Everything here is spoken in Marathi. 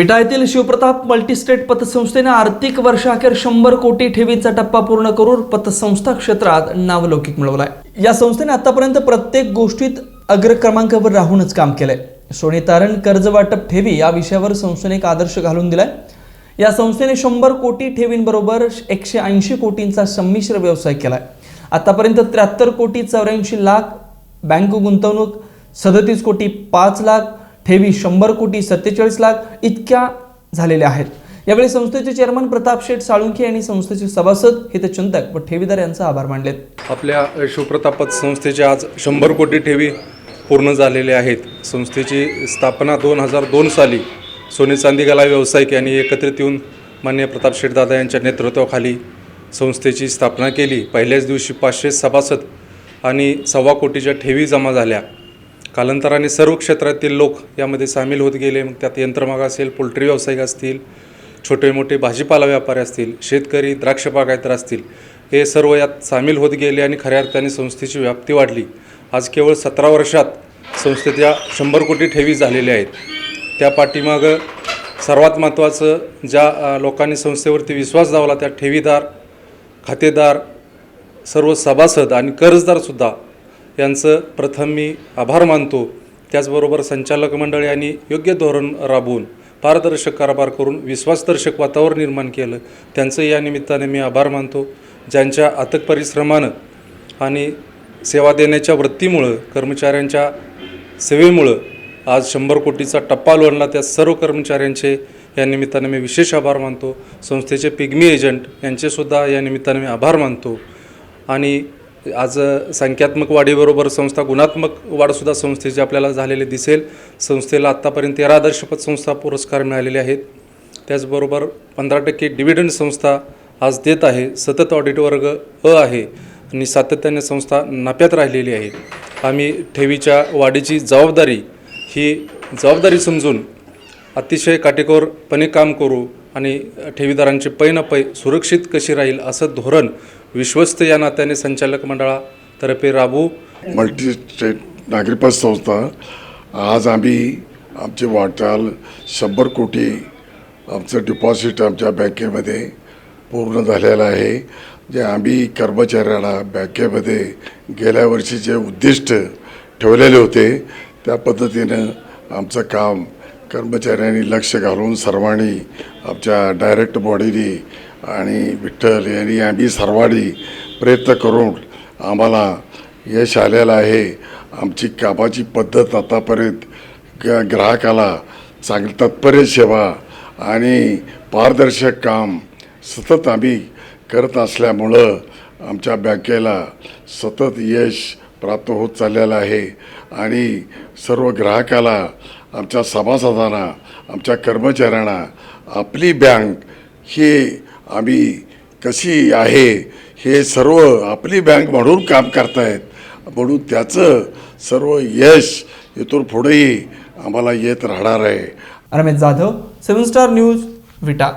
विटा येथील शिवप्रताप मल्टीस्टेट पतसंस्थेने आर्थिक वर्षाखेर शंभर कोटी ठेवीचा टप्पा पूर्ण करून पतसंस्था क्षेत्रात नावलौकिक मिळवलाय. या संस्थेने आतापर्यंत प्रत्येक गोष्टीत अग्रक्रमांकावर राहूनच काम केलंय. सोने तारण कर्ज वाटप ठेवी या विषयावर संस्थेने एक आदर्श घालून दिलाय. या संस्थेने शंभर कोटी ठेवींबरोबर एकशे ऐंशी कोटींचा संमिश्र व्यवसाय केलाय. आतापर्यंत त्र्याहत्तर कोटी चौऱ्याऐंशी लाख बँक गुंतवणूक सदतीस कोटी पाच लाख ठेवी शंभर कोटी सत्तेचाळीस लाख इतक्या झालेल्या आहेत. यावेळी संस्थेचे चेअरमन प्रताप शेठ साळुंखे आणि संस्थेचे सभासद हितचिंतक व ठेवीदार यांचा आभार मानलेत. आपल्या शिवप्रतापत संस्थेचे आज शंभर कोटी ठेवी पूर्ण झालेले आहेत. संस्थेची स्थापना दोन हजार दोन साली सोने चांदी कला व्यावसायिक यांनी एकत्रित येऊन मान्य प्रताप शेठदादा यांच्या नेतृत्वाखाली संस्थेची स्थापना केली. पहिल्याच दिवशी पाचशे सभासद आणि सव्वा कोटीच्या ठेवी जमा झाल्या. कालांतराने सर्व क्षेत्रातील लोक यामध्ये सामील होत गेले. मग त्यात यंत्रमाग असेल पोल्ट्री व्यावसायिक असतील छोटे मोठे भाजीपाला व्यापारी असतील शेतकरी द्राक्ष बागायतर असतील हे सर्व यात सामील होत गेले आणि खऱ्या अर्थाने संस्थेची व्याप्ती वाढली. आज केवळ सतरा वर्षात संस्थेच्या शंभर कोटी ठेवी झालेल्या आहेत. त्या पाठीमागं सर्वात महत्त्वाचं ज्या लोकांनी संस्थेवरती विश्वास दावला त्या ठेवीदार खातेदार सर्व सभासद आणि कर्जदारसुद्धा यांचं प्रथम मी आभार मानतो. त्याचबरोबर संचालक मंडळ यांनी योग्य धोरण राबवून पारदर्शक कारभार करून विश्वासदर्शक वातावरण निर्माण केलं. त्यांचं या निमित्ताने मी आभार मानतो. ज्यांच्या अथक परिश्रमानं आणि सेवा देण्याच्या वृत्तीमुळं कर्मचाऱ्यांच्या सेवेमुळं आज शंभर कोटीचा टप्पा लोणला त्या सर्व कर्मचाऱ्यांचे या निमित्ताने मी विशेष आभार मानतो. संस्थेचे पिग्मी एजंट यांचेसुद्धा या निमित्ताने मी आभार मानतो. आणि आज संख्यात्मक वाढीबरोबर संस्था गुणात्मक वाढसुद्धा संस्थेची आपल्याला झालेले दिसेल संस्थेला आत्तापर्यंत तेरा आदर्शपद संस्था पुरस्कार मिळालेले आहेत. त्याचबरोबर पंधरा टक्के डिव्हिडंड संस्था आज देत आहे. सतत ऑडिट वर्ग अ आहे आणि सातत्याने संस्था नफ्यात राहिलेली आहे आम्ही ठेवीच्या वाढीची जबाबदारी ही जबाबदारी समजून अतिशय काटेकोरपणे काम करू. आणि ठेवीदारांची पै न पै सुरक्षित कशी राहील असं धोरण विश्वस्त या नात्याने संचालक मंडळातर्फे राबवू मल्टी स्टेट नागरिक संस्था आज आम्ही आमचे वाटाल शंभर कोटी आमचं डिपॉझिट आमच्या बँकेमध्ये पूर्ण झालेलं आहे. जे आम्ही कर्मचाऱ्याला बँकेमध्ये गेल्या वर्षी जे उद्दिष्ट ठेवलेले होते त्या पद्धतीनं आमचं काम कर्मचाऱ्यांनी लक्ष घालून सर्वांनी आमच्या डायरेक्ट बॉडीनी आणि विठ्ठल यांनी आम्ही सर्वांनी प्रयत्न करून आम्हाला यश आलेलं आहे. आमची कामाची पद्धत आतापर्यंत ग ग्राहकाला चांगली तत्पर्य सेवा आणि पारदर्शक काम सतत आम्ही करत असल्यामुळं आमच्या बँकेला सतत यश प्राप्त होत चाललेलं आहे. आणि सर्व ग्राहकाला आमच्या सभासदांना आमच्या कर्मचाऱ्यांना आपली बँक ही आम्ही कशी आहे हे सर्व आपली बँक म्हणून काम करतायत. म्हणून त्याचं सर्व यश इथून पुढेही आम्हाला येत राहणार आहे. Ramesh Jadhav seven star news Vita